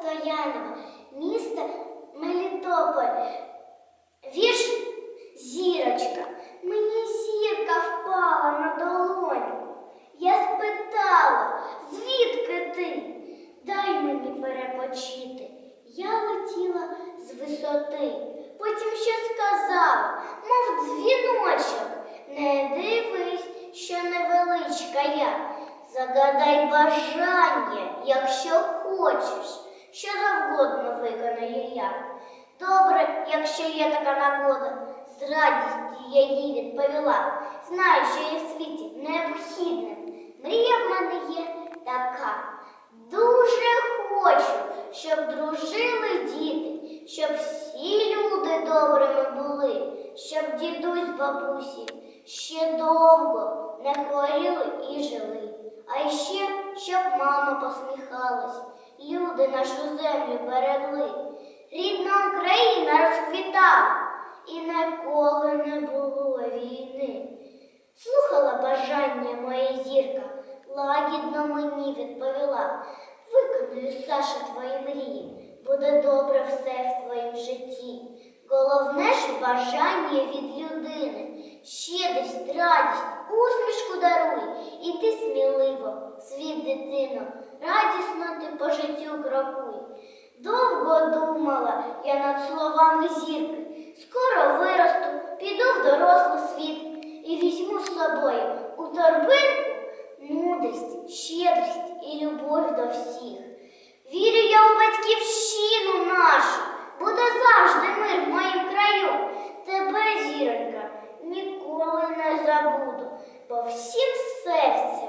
Стоянова, місто Мелітополь. Вірш зірочка. Мені зірка впала на долоню. Я спитала, звідки ти? Дай мені перепочити. Я летіла з висоти. Потім ще сказала, мов дзвіночок. Не дивись, що невеличка я. Загадай бажання, якщо хочеш, що завгодно я. Добре, якщо є така нагода, з радістю я їй відповіла. Знаю, що є в світі необхідним. Мрія в мене є така. Дуже хочу, щоб дружили діти, щоб всі люди добрими були, щоб дідусь бабусі ще довго не хворіли і жили. А ще, щоб мама посміхалась, люди нашу землю берегли. Рідна Україна розквітала, і ніколи не було війни. Слухала бажання моя зірка, лагідно мені відповіла. Виконую, Саша, твої мрії, буде добре все в твоїм житті. Головне ж бажання від людини, щедрість, радість, усмішку даруй, і ти сміливо, світ дитино, радісно ти по життю. Довго думала я над словами зірки, скоро виросту, піду в дорослий світ і візьму з собою у торбинку мудрість, щедрість і любов до всіх. Вірю я у батьківщину нашу, буде завжди мир в моїм краю. Тебе, зіронька, ніколи не забуду, бо всім серцем.